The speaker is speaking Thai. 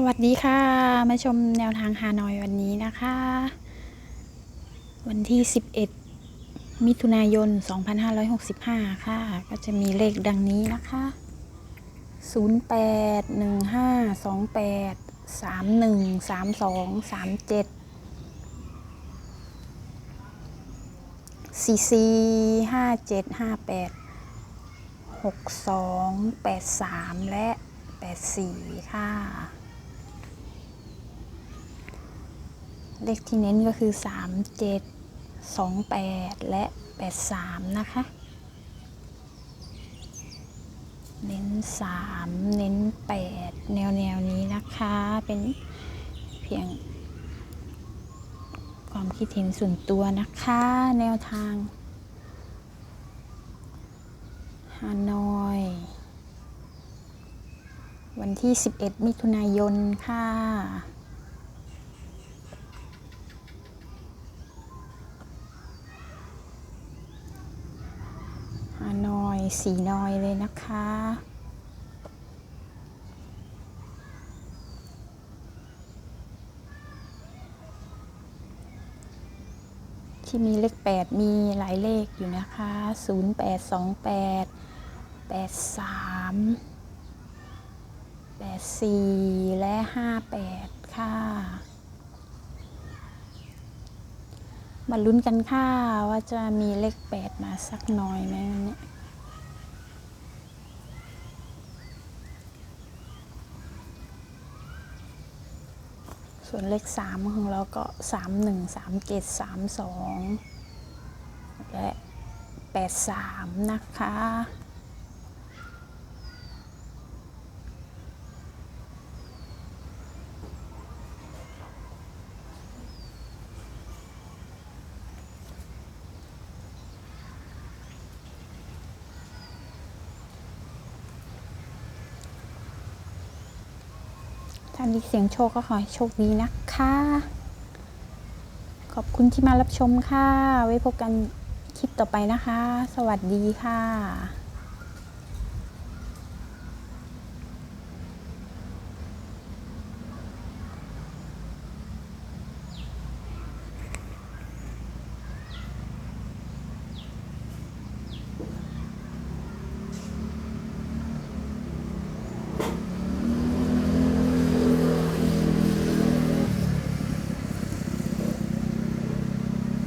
สวัสดีค่ะ มาชมแนวทางฮานอยวันนี้นะคะ วันที่ 11 มิถุนายน 2565 ค่ะ ก็จะมีเลขดังนี้นะคะ 08 15 28 31 32 37 44 57 58 62 83 และ 84 ค่ะ เลขที่เน้นก็คือ 37 28 และ 83 นะคะ เน้น 3 เน้น 8 แนวแนวนี้นะคะ เป็นเพียง ความคิดเห็นส่วนตัวนะคะ แนวทางฮานอย วันที่ 11 มิถุนายนค่ะ ฮานอย สีนอยเลยนะคะ ที่มีเลข 8 มีหลายเลขอยู่นะคะ 0828 83 84 และ 58 ค่ะ มาลุ้นกันค่ะว่าจะมีเลข 8 มาสักหน่อยไหมวันนี้ ส่วนเลข 3 ของเราก็ 31 37 32 และ 83 นะคะ ถ้ามีเสียงโชคก็ขอให้โชคดีนะคะ ขอบคุณที่มารับชมค่ะ ไว้พบกันคลิปต่อไปนะคะ สวัสดีค่ะ